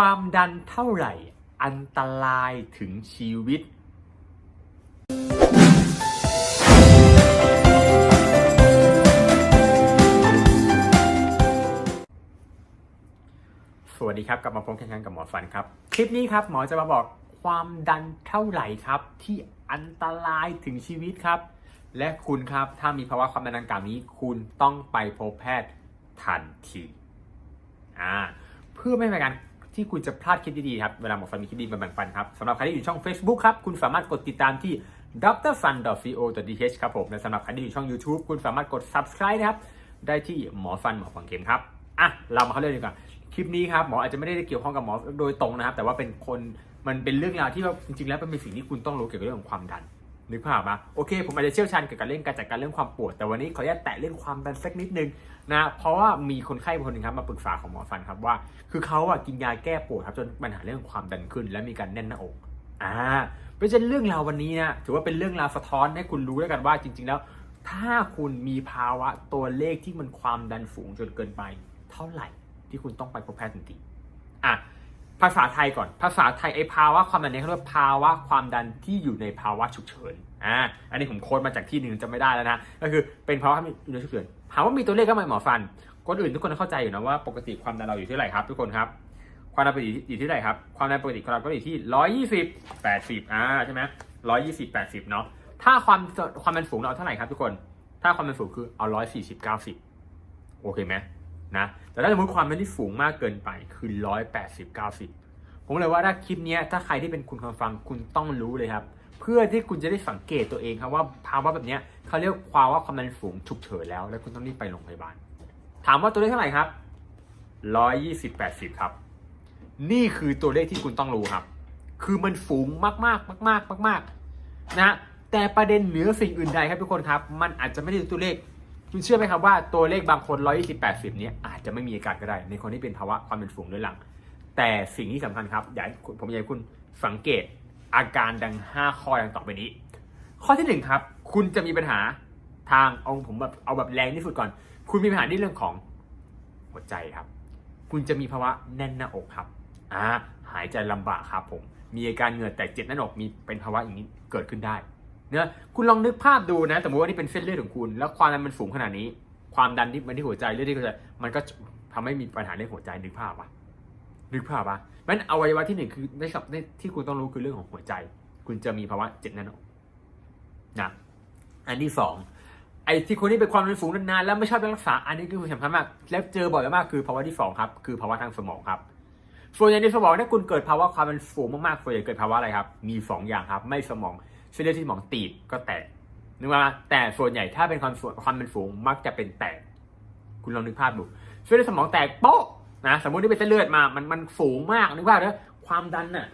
ความดันเท่าไหร่อันตรายถึงชีวิต สวัสดีครับ กลับมาพบกันกับหมอฟันครับ คลิปนี้ครับหมอจะมาบอกความดันเท่าไหร่ครับ ที่อันตรายถึงชีวิตครับ และคุณครับถ้ามีภาวะความดันดังกล่าวนี้ คุณต้องไปพบแพทย์ทันทีอ่าเพื่อไม่ให้การ ที่คุณจะพลาดคลิปดีๆครับ เวลาหมอฟันมีคลิปดีมาแบ่งปันครับสำหรับใครที่อยู่ช่อง Facebook ครับ คุณสามารถกดติดตามที่ drfun.co.th ครับผมและสำหรับใครที่อยู่ช่อง YouTube คุณสามารถกด subscribe นะครับ ได้ที่หมอฟันหมอฝังเข็มครับ อะ เรามาเข้าเรื่องดีกว่า คลิปนี้ครับหมออาจจะไม่ได้เกี่ยวข้องกับหมอโดยตรงนะครับ แต่ว่าเป็นคน มันเป็นเรื่องราวที่ว่าจริงๆ แล้วมันเป็นสิ่งที่คุณต้องรู้เกี่ยวกับเรื่องของความดัน นึกภาพปะโอเค ผมอาจจะเชี่ยวชาญเกี่ยวกับเรื่องการจัดการเรื่องความปวด แต่วันนี้ขออนุญาตแตะเรื่องความดันสักนิดนึงนะเพราะว่ามีคนไข้คนหนึ่งครับมาปรึกษาของหมอฟันครับว่า คือเขาอะกินยาแก้ปวดครับจนปัญหาเรื่องความดันขึ้น และมีการแน่นหน้าอกอ่าเพราะฉะนั้นเรื่องราววันนี้นะถือว่าเป็นเรื่องราวสะท้อนให้คุณรู้แล้วกันว่าจริง ๆ แล้ว ถ้าคุณมีภาวะตัวเลขที่มันความดันสูงจนเกินไป เท่าไหร่ที่คุณต้องไปพบแพทย์ทันทีอะ ภาษาไทยก่อน ภาษาไทยไอ้ภาวะความดันนี้เขาเรียกว่าภาวะความดันที่อยู่ในภาวะฉุกเฉิน อ่า อันนี้ผมโค้ดมาจากที่หนึ่งจะไม่ได้แล้วนะ ก็คือเป็นภาวะที่อยู่ในฉุกเฉินถามว่ามีตัวเลขก็ไม่หมอฟันคนอื่นทุกคนเข้าใจอยู่นะว่าปกติความดันเราอยู่ที่ไหร่ครับทุกคนครับ ความดันปกติอยู่ที่ไหร่ครับ ความดันปกติของเราก็อยู่ที่ร้อยยี่สิบแปดสิบอ่าใช่ไหมร้อยยี่สิบแปดสิบเนาะ ถ้าความความดันสูงเราเท่าไหร่ครับทุกคน ถ้าความดันสูงคือเอาร้อยสี่สิบเก้าสิบโอเคไหม นะ แต่ถ้าสมมติความดันที่สูงมากเกินไปคือร้อยแปดสิบเก้าสิบผมเลยว่าถ้าคลิปนี้ถ้าใครที่เป็นคุณคนฟังคุณต้องรู้เลยครับ เพื่อที่คุณจะได้สังเกตตัวเองครับว่าภาวะแบบนี้เขาเรียกภาวะความดันสูงฉุกเฉินแล้ว แล้วคุณต้องรีบไปโรงพยาบาล ถามว่าตัวเลขเท่าไหร่ครับร้อยยี่สิบแปดสิบครับ นี่คือตัวเลขที่คุณต้องรู้ครับ คือมันสูงมากมากมากมากมากนะแต่ประเด็นเหนือสิ่งอื่นใดครับทุกคนครับ มันอาจจะไม่ได้ตัวเลข คุณเชื่อไหมครับว่าตัวเลขบางคน120 80เนี้ยอาจจะไม่มีอาการก็ได้ ในคนที่เป็นภาวะความเป็นฝูงเรื้อรัง แต่สิ่งที่สำคัญครับอยากผมอยากให้คุณสังเกตอาการดัง 5 ข้อดังต่อไปนี้ ข้อที่หนึ่งครับ คุณจะมีปัญหาทางเอาผมแบบเอาแบบแรงที่สุดก่อน คุณมีปัญหาในเรื่องของหัวใจครับ คุณจะมีภาวะแน่นหน้าอกครับอ่าหายใจลำบากครับผม มีอาการเหงื่อแตกเจ็บหน้าอกมีเป็นภาวะอย่างนี้เกิดขึ้นได้ นะคุณลองนึกภาพดูนะสมมติว่านี่เป็นเส้นเลือดของคุณ แล้วความดันมันสูงขนาดนี้ ความดันที่มันที่หัวใจเลือดที่หัวใจมันก็ทำให้มีปัญหาเรื่องหัวใจนึกภาพปะนึกภาพปะมันอวัยวะที่หนึ่งคือในสับในที่คุณต้องรู้คือเรื่องของหัวใจ คุณจะมีภาวะเจ็บหน้าอกนะอันที่สองไอ้ที่คนที่เป็นความดันสูงนานๆแล้วไม่ชอบรักษาอันนี้คือสำคัญมาก แล้วเจอบ่อยมากคือภาวะที่สองครับ คือภาวะทางสมองครับส่วนใหญ่ในสมองถ้าคุณเกิดภาวะความดันสูงมากๆส่วนใหญ่เกิดภาวะอะไรครับ มีสองอย่างครับ ไม่สมอง เส้นเลือดที่สมองตีบก็แตกนึกว่าแต่ส่วนใหญ่ถ้าเป็นความความเป็นสูงมักจะเป็นแตก คุณลองนึกภาพดูเส้นเลือดสมองแตกโป๊ะนะสมมติที่เป็นเส้นเลือดมามันมันสูงมากนึกภาพนะความดันน่ะ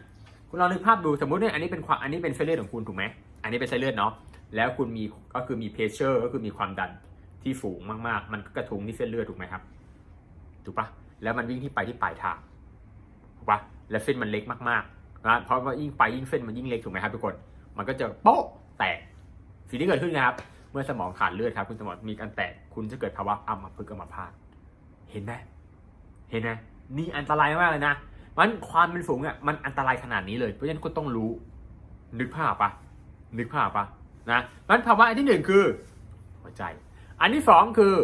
คุณลองนึกภาพดูสมมติเนี่ยอันนี้เป็นความอันนี้เป็นเส้นเลือดของคุณถูกไหมอันนี้เป็นเส้นเลือดเนาะแล้วคุณมีก็คือมีเพชเชอร์ก็คือมีความดันที่สูงมากๆ มันก็กระทุ้งที่เส้นเลือดถูกไหมครับถูกปะแล้วมันวิ่งที่ไปที่ปลายทางถูกปะแล้วเส้นมันเล็กมากๆนะเพราะว่ายิ่งไปยิ่งเส้นมันยิ่งเล็กถูกไหมครับทุกคน มันก็จะโป๊ะแตกสิ่งที่เกิดขึ้นนะครับ เมื่อสมองขาดเลือดครับ คุณสมองมีการแตกคุณจะเกิดภาวะอัมพฤกษ์อัมพาตเห็นไหมเห็นไหมนี่อันตรายมากเลยนะมันความเป็นสูงอะมันอันตรายขนาดนี้เลยเพราะฉะนั้นคุณต้องรู้ นึกภาพปะนึกภาพปะนะมันภาวะอันที่หนึ่งคือ หัวใจ อันที่สองคือ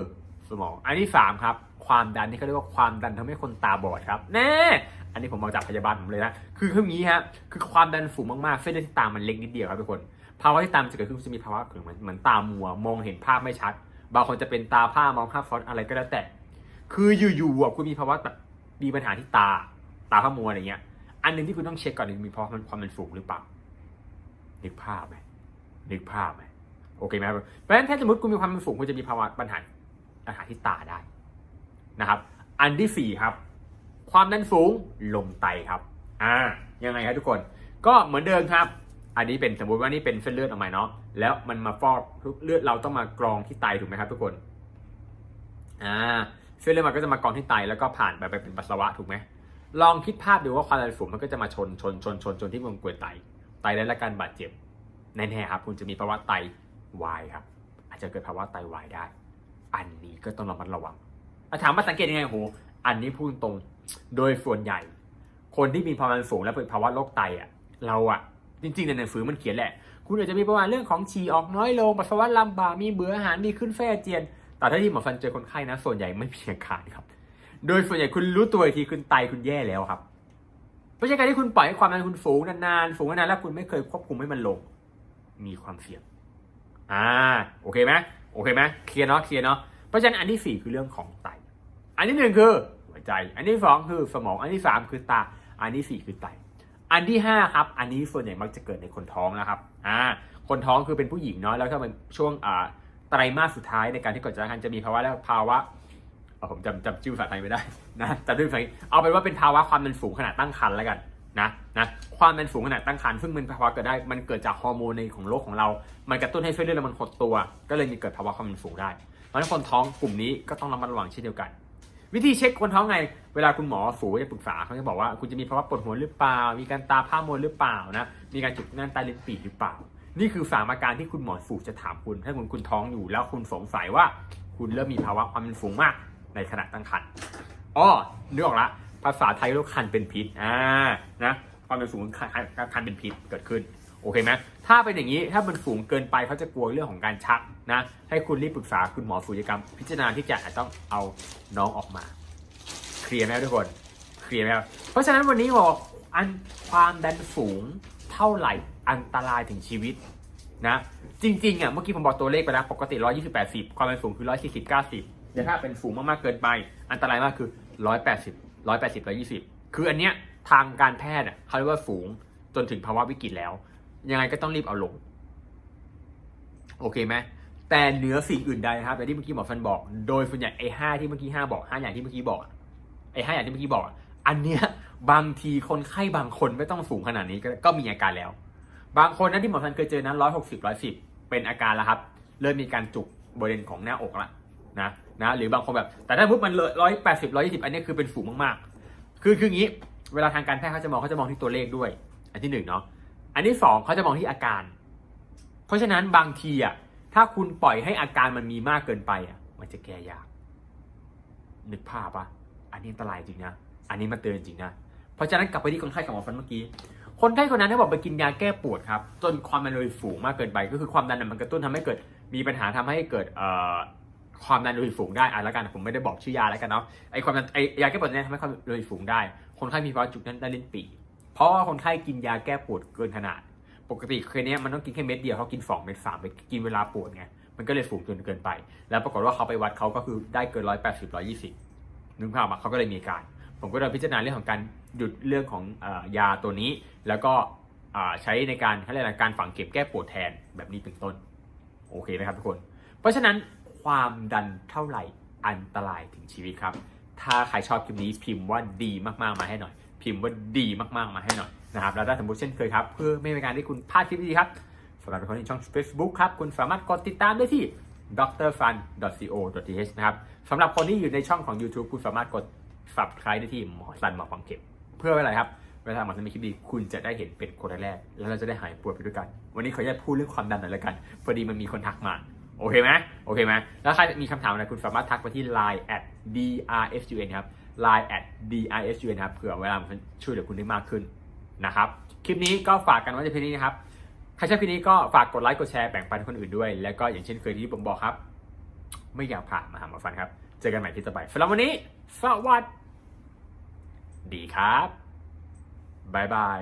สมอง อันที่สามครับ ความดันที่เขาเรียกว่าความดันทำให้คนตาบอดครับแน่ อันนี้ผมมาจากพยาบาลผมเลยนะ คือคืออย่างนี้ฮะ คือความดันสูงมากๆ เส้นเลือดที่ตามันเล็กนิดเดียวครับทุกคน ภาวะที่ตามจะเกิดขึ้นจะมีภาวะเหมือนเหมือนตามัว มองเห็นภาพไม่ชัด บางคนจะเป็นตาผ้ามองภาพฟอนต์อะไรก็แล้วแต่ คืออยู่ๆอะคุณมีภาวะแบบมีปัญหาที่ตา ตาผ้ามัวอะไรเงี้ย อันหนึ่งที่คุณต้องเช็คก่อนคือมีเพราะมันความมันสูงหรือเปล่า นึกภาพไหมนึกภาพไหมโอเคไหมครับเพราะฉะนั้นถ้าสมมติคุณมีความดันสูงคุณจะมีภาวะปัญหาปัญหาที่ตาได้นะครับ อันที่สี่ครับ ความดันสูงลมไตครับ อ่า ยังไงครับทุกคน ก็เหมือนเดิมครับ อันนี้เป็นสมมติว่านี่เป็นเส้นเลือดออกมาเนาะ แล้วมันมาฟอกเลือดเราต้องมากรองที่ไตถูกไหมครับ ทุกคน อ่า เส้นเลือดมันก็จะมากรองที่ไตแล้วก็ผ่านไปไปเป็นปัสสาวะถูกไหม ลองคิดภาพดูว่าความดันสูงมันก็จะมาชนชนชนชนชนที่วงกลวยไต ไตได้รับการบาดเจ็บแน่ๆครับ คุณจะมีภาวะไตวายครับ อาจจะเกิดภาวะไตวายได้ อันนี้ก็ต้องระมัดระวังถามว่าสังเกตยังไงโห อันนี้พูดตรง โดยส่วนใหญ่ คนที่มีความดันสูงและเป็นภาวะโรคไตอะ เราอะ จริงๆในหนังสือมันเขียนแหละ คุณอาจจะมีประวัติเรื่องของฉี่ออกน้อยลง ปัสสาวะลำบาก มีเบื่ออาหาร มีขึ้นไส้อาเจียน แต่ถ้าที่หมอฟันเจอคนไข้นะ ส่วนใหญ่ไม่มีอาการครับ โดยส่วนใหญ่คุณรู้ตัวอีกทีคุณไตคุณแย่แล้วครับเพราะฉะนั้นการที่คุณปล่อยให้ความดันคุณสูงนานๆ สูงนานๆ แล้วคุณไม่เคยควบคุมให้มันลง มีความเสี่ยง อ่า โอเคไหมโอเคไหมเคลียร์เนาะ เคลียร์เนาะ เพราะฉะนั้นอันที่สี่คือเรื่องของไต อันที่หนึ่งคือ ใจ อันที่สองคือสมอง อันที่สามคือตา อันที่สี่คือไต อันที่ห้าครับ อันนี้ส่วนใหญ่มักจะเกิดในคนท้องนะครับ อ่า คนท้องคือเป็นผู้หญิงเนาะ แล้วถ้ามันช่วงอ่าไตรมาสสุดท้ายในการที่ก่อนจะตั้งครรภ์จะมีภาวะแล้วภาวะเออผมจำจำชื่อภาษาไทยไม่ได้นะจำชื่อภาษาอังกฤษเอาเป็นว่าเป็นภาวะความดันสูงขณะตั้งครรภ์แล้วกันนะนะความดันสูงขณะตั้งครรภ์ซึ่งเป็นภาวะเกิดได้มันเกิดจากฮอร์โมนในของโลกของเรา มันกระตุ้นให้เส้นเลือดเรามันหดตัว ก็เลยมีเกิดภาวะความดันสูงได้เพราะฉะนั้นคนท้องกลุ่มนี้ก็ต้องระมัดระวังเช่นเดียวกัน วิธีเช็คคนท้องไง เวลาคุณหมอสูจะปรึกษาเขาจะบอกว่าคุณจะมีภาวะปวดหัวหรือเปล่า มีการตาผ้ามัวหรือเปล่านะ มีการจุกแน่นใต้ลิ้นปี่หรือเปล่า นี่คือสามอาการที่คุณหมอสูจะถามคุณ ถ้าคุณคุณท้องอยู่แล้วคุณสงสัยว่า คุณเริ่มมีภาวะความดันสูงมากในขณะตั้งครรภ์อ๋อนึกออกละภาษาไทยเรียกคันเป็นพิษอ่านะความดันสูงคันเป็นพิษเกิดขึ้น โอเคไหมถ้าเป็นอย่างนี้ถ้ามันสูงเกินไปเขาจะกลัวเรื่องของการชักนะให้คุณรีบปรึกษาคุณหมอศัลยกรรม พิจารณาที่จะอาจต้องเอาน้องออกมา เคลียร์ไหมทุกคนเคลียร์ไหมเพราะฉะนั้นวันนี้บอกอันความดันสูงเท่าไหร่อันตรายถึงชีวิตนะจริงๆอะเมื่อกี้ผมบอกตัวเลขไปแล้วปกติ 120 80 ความดันสูงคือ 140 90 แต่ถ้าเป็นสูงมากๆเกินไป อันตรายมากคือ 180 180 120 คืออันเนี้ยทางการแพทย์อะเขาเรียกว่าสูงจนถึงภาวะวิกฤตแล้ว ยังไงก็ต้องรีบเอาลง โอเคไหมแต่เหนือสิ่งอื่นใดนะครับอย่างที่เมื่อกี้หมอฟันบอก โดยส่วนใหญ่ไอ้ห้าที่เมื่อกี้ห้าบอกห้าอย่างที่เมื่อกี้บอกไอ้ห้าอย่างที่เมื่อกี้บอก อันเนี้ยบางทีคนไข้บางคนไม่ต้องสูงขนาดนี้ก็มีอาการแล้ว บางคนนะที่หมอฟันเคยเจอนั้นร้อยหกสิบร้อยสิบเป็นอาการแล้วครับ เริ่มมีการจุกบริเวณของหน้าอกละนะนะหรือบางคนแบบ แต่ถ้าพุทมันเลยร้อยแปดสิบร้อยยี่สิบอันนี้คือเป็นสูงมากๆ คือคืออย่างนี้ เวลาทางการแพทย์เขาจะมองเขาจะมองที่ตัวเลขด้วย อันที่หนึ่งเนาะ อันที่สองเขาจะมองที่อาการ เพราะฉะนั้นบางทีอะถ้าคุณปล่อยให้อาการมันมีมากเกินไปอะ มันจะแก้ยาก นึกภาพปะอันนี้อันตรายจริงนะ อันนี้มาเตือนจริงนะ เพราะฉะนั้นกลับไปที่คนไข้ของหมอฟันเมื่อกี้ คนไข้คนนั้นได้บอกไปกินยาแก้ปวดครับ จนความดันโลหิตสูงมากเกินไป ก็คือความดันมันกระตุ้นทำให้เกิด มีปัญหาทำให้เกิดความดันโลหิตสูงได้อะแล้วกันผมไม่ได้บอกชื่อยาแล้วกันเนาะไอความดันไอยาแก้ปวดเนี่ยทำให้ความดันโลหิตสูงได้ คนไข้มีภาวะจุกแน่นใต้ลิ้นปี่ เพราะว่าคนไข้กินยาแก้ปวดเกินขนาด ปกติเคสเนี้ยมันต้องกินแค่เม็ดเดียวเขากิน2เม็ด3เม็ดกินเวลาปวดไงมันก็เลยสูงจนเกินไป แล้วปรากฏว่าเขาไปวัดเขาก็คือได้เกิน180 120นึกภาพอะเขาก็เลยมีการ ผมก็เลยพิจารณาเรื่องของการหยุดเรื่องของอยาตัวนี้ แล้วก็ใช้ในการเขาเรียกอะการฝังเข็มแก้ปวดแทนแบบนี้เป็นต้น โอเคไหมครับทุกคน เพราะฉะนั้นความดันเท่าไหร่อันตรายถึงชีวิตครับ ถ้าใครชอบคลิปนี้พิมพ์ว่าดีมากๆมาให้หน่อย พิมพ์ว่าดีมากๆมาให้หน่อยนะครับแล้วถ้าสมมติเช่นเคยครับ เพื่อไม่เป็นการที่คุณพลาดคลิปดีครับสำหรับคนที่ช่อง Facebook ครับ คุณสามารถกดติดตามได้ที่ drfun.co.th นะครับสำหรับคนที่อยู่ในช่องของ YouTube คุณสามารถกด subscribe ได้ที่หมอสันหมอฟังเก็บเพื่ออะไรครับเวลาหมอสันมีคลิปดีคุณจะได้เห็นเป็นคนแรก แล้วเราจะได้หายปวดไปด้วยกัน วันนี้ขออนุญาตพูดเรื่องความดันหน่อยละกันพอดีมันมีคนทักมาโอเคไหมโอเคไหมแล้วใครมีคำถามอะไรคุณสามารถทักไปที่ line at drsun ครับ line at drsun ครับเผื่อเวลาช่วยเหลือคุณได้มากขึ้นนะครับคลิปนี้ก็ฝากกันไว้ในเพลงนี้นะครับใครชอบคลิปนี้ก็ฝากกดไลค์กดแชร์แบ่งปันให้คนอื่นด้วย แล้วก็อย่างเช่นเคยที่ผมบอกครับ ไม่อยากผ่านมาหาหมอฟันครับ เจอกันใหม่ที่ต่อไปสำหรับวันนี้สวัสดีครับบ๊ายบาย